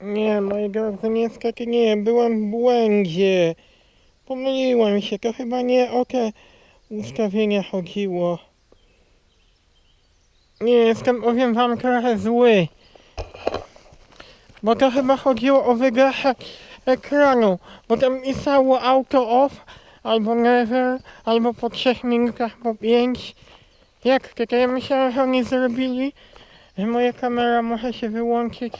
Nie, moi drodzy, niestety nie, byłem w błędzie. Pomyliłem się, to chyba nie o te ustawienia chodziło. Nie, jestem, powiem wam, trochę zły. Bo to chyba chodziło o wygaszę ekranu, bo tam pisało auto off, albo never, albo po 3 minutach po 5. Jak to? To ja myślałem, że oni zrobili, że moja kamera może się wyłączyć,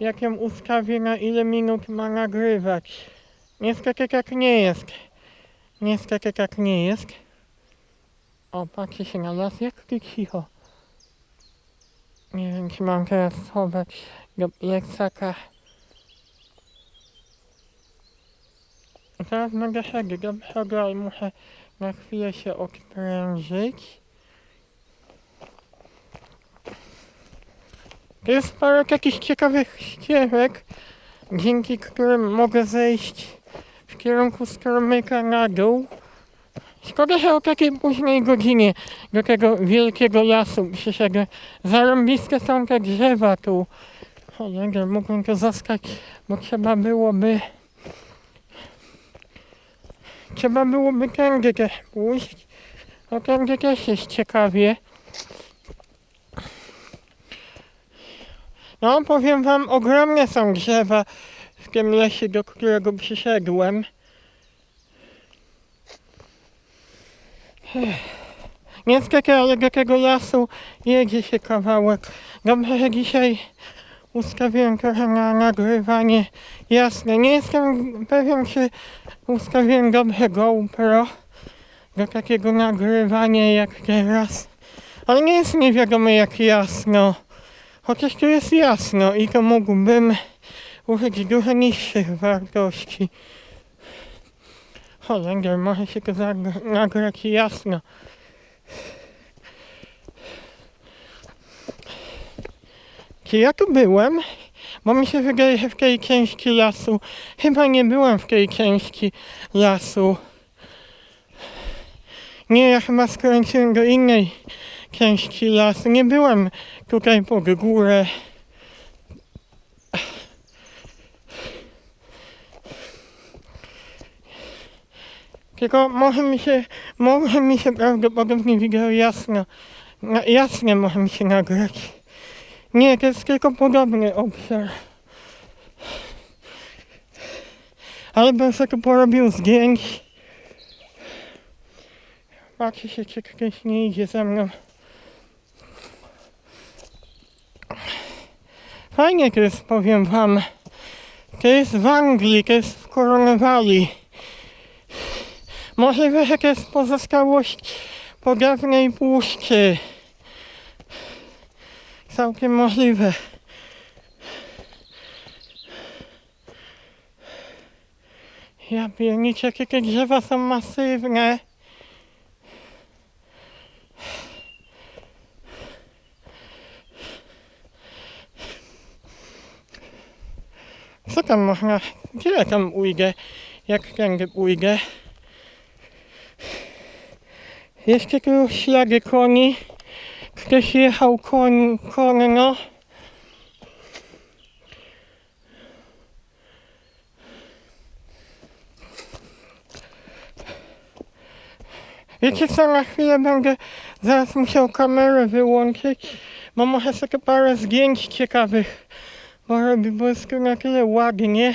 jak ją ustawię, na ile minut ma nagrywać. Niestety tak nie jest. Niestety tak nie jest. O, patrzy się na las, jak ty cicho. Nie wiem, czy mam teraz schować do plecaka. Teraz będę szedł do przodu, ale muszę na chwilę się odprężyć. Jest parę takich ciekawych ścieżek, dzięki którym mogę zejść w kierunku stromyka na dół. Szkoda, że o takiej późnej godzinie do tego wielkiego lasu przyszedłem. Zarąbiste są te drzewa tu. Cholera, mógłbym to zostać, bo trzeba byłoby... Trzeba byłoby tędy też pójść. No tędy też jest ciekawie. No, powiem wam, ogromne są drzewa w tym lesie, do którego przyszedłem. Niestety, ale do tego lasu jedzie się kawałek. Dobrze, że dzisiaj ustawiłem trochę na nagrywanie jasne. Nie jestem pewien, czy ustawiłem dobrze GoPro do takiego nagrywania jak teraz. Ale nie jest nie wiadomo jak jasno. Chociaż tu jest jasno i to mógłbym użyć dużo niższych wartości. Holender, może się to nagrać jasno. Czy ja tu byłem? Bo mi się wydaje, że w tej części lasu chyba nie byłem w tej części lasu. Nie, ja chyba skręciłem do innej części lasu. Nie byłem tutaj pod górę. Tylko może mi się, może mi się prawdopodobnie wideo jasno, na, jasnie może mi się nagrać. Nie, to jest tylko podobny obszar. Ale bym sobie porobił zdjęć. Patrzy się, czy ktoś nie idzie ze mną. Fajnie to jest, powiem wam. To jest w Anglii, to jest w Cornwalli. Możliwe, że jest pozostałość po dawnej puszczy. Całkiem możliwe. Ja pierniczę, jakie te drzewa są masywne. Co tam można? Ja tam ujdę? Jak tędy ujdę? Jeszcze tu ślady koni. Ktoś jechał koń, konno. Wiecie co, na chwilę będę zaraz musiał kamerę wyłączyć, bo muszę sobie parę zdjęć ciekawych bo jest tu na tyle ładnie.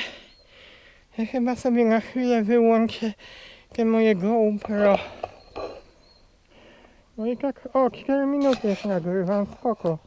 Ja chyba sobie na chwilę wyłączę te moje GoPro. No i tak, o, 4 minuty już nagrywam, spoko.